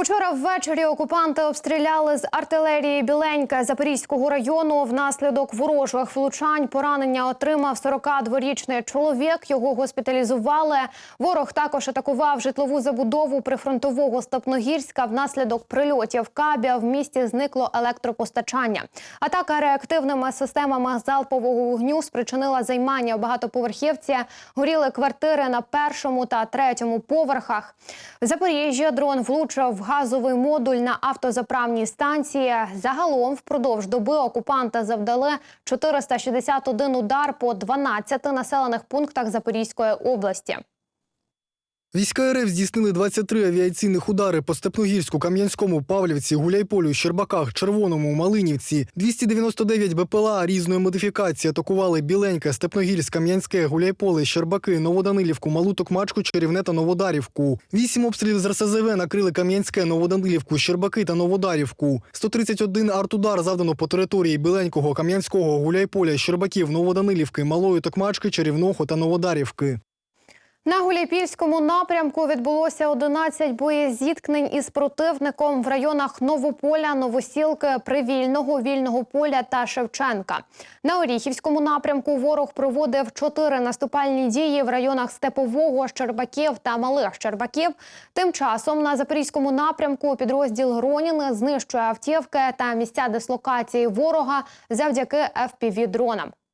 Учора ввечері окупанти обстріляли з артилерії Біленька Запорізького району. Внаслідок ворожих влучань поранення отримав 42-річний чоловік. Його госпіталізували. Ворог також атакував житлову забудову прифронтового Степногірська. Внаслідок прильотів кабія в місті зникло електропостачання. Атака реактивними системами залпового вогню спричинила займання у багатоповерхівці. Горіли квартири на першому та третьому поверхах. В Запоріжжі дрон влучив в газовий модуль на автозаправній станції. Загалом впродовж доби окупанта завдали 461 удар по 12 населених пунктах Запорізької області. Війська РФ здійснили 23 авіаційних удари по Степногірську, Кам'янському, Павлівці, Гуляйполю, Щербаках, Червоному, Малинівці. 299 БПЛА різної модифікації атакували Біленьке, Степногірськ, Кам'янське, Гуляйполе, Щербаки, Новоданилівку, Малу Токмачку, Чарівне та Новодарівку. Вісім обстрілів з РСЗВ накрили Кам'янське, Новоданилівку, Щербаки та Новодарівку. 131 артудар завдано по території Біленького, Кам'янського, Гуляйполя, Щербаків, Новоданилівки, Малої Токмачки, Чарівного та Новодарівки. На Гуляйпільському напрямку відбулося 11 боєзіткнень із противником в районах Новополя, Новосілки, Привільного, Вільного поля та Шевченка. На Оріхівському напрямку ворог проводив чотири наступальні дії в районах Степового, Щербаків та Малих Щербаків. Тим часом на Запорізькому напрямку підрозділ Гроніни знищує автівки та місця дислокації ворога завдяки FPV-дронам. on